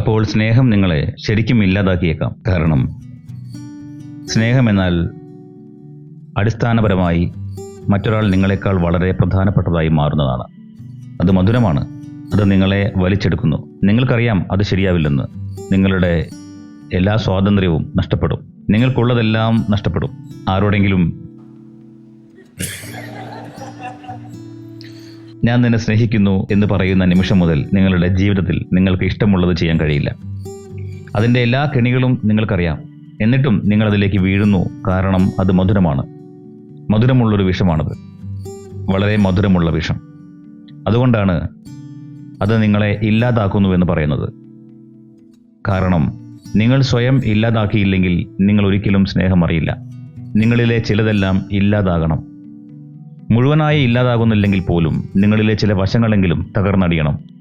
അപ്പോൾ സ്നേഹം നിങ്ങളെ ശരിക്കും ഇല്ലാതാക്കിയേക്കാം. കാരണം സ്നേഹമെന്നാൽ അടിസ്ഥാനപരമായി മറ്റൊരാൾ നിങ്ങളെക്കാൾ വളരെ പ്രധാനപ്പെട്ടതായി മാറുന്നതാണ്. അത് മധുരമാണ്. അത് നിങ്ങളെ വലിച്ചെടുക്കുന്നു. നിങ്ങൾക്കറിയാം അത് ശരിയാവില്ലെന്ന്. നിങ്ങളുടെ എല്ലാ സ്വാതന്ത്ര്യവും നഷ്ടപ്പെടും. നിങ്ങൾക്കുള്ളതെല്ലാം നഷ്ടപ്പെടും. ആരോടെങ്കിലും ഞാൻ നിന്നെ സ്നേഹിക്കുന്നു എന്ന് പറയുന്ന നിമിഷം മുതൽ നിങ്ങളുടെ ജീവിതത്തിൽ നിങ്ങൾക്ക് ഇഷ്ടമുള്ളത് ചെയ്യാൻ കഴിയില്ല. അതിന്റെ എല്ലാ കെണികളും നിങ്ങൾക്കറിയാം. എന്നിട്ടും നിങ്ങൾ അതിലേക്ക് വീഴുന്നു കാരണം അത് മധുരമാണ്. മധുരമുള്ളൊരു വിഷമാണത്. വളരെ മധുരമുള്ള വിഷം. അതുകൊണ്ടാണ് അത് നിങ്ങളെ ഇല്ലാതാക്കുന്നു എന്ന് പറയുന്നത്. കാരണം നിങ്ങൾ സ്വയം ഇല്ലാതാക്കിയില്ലെങ്കിൽ നിങ്ങൾ ഒരിക്കലും സ്നേഹം അറിയില്ല. നിങ്ങളിലെ ചിലതെല്ലാം ഇല്ലാതാകണം. മുഴുവനായി ഇല്ലാതാകുന്നില്ലെങ്കിൽ പോലും നിങ്ങളിലെ ചില വശങ്ങളെങ്കിലും തകർന്നടിയണം.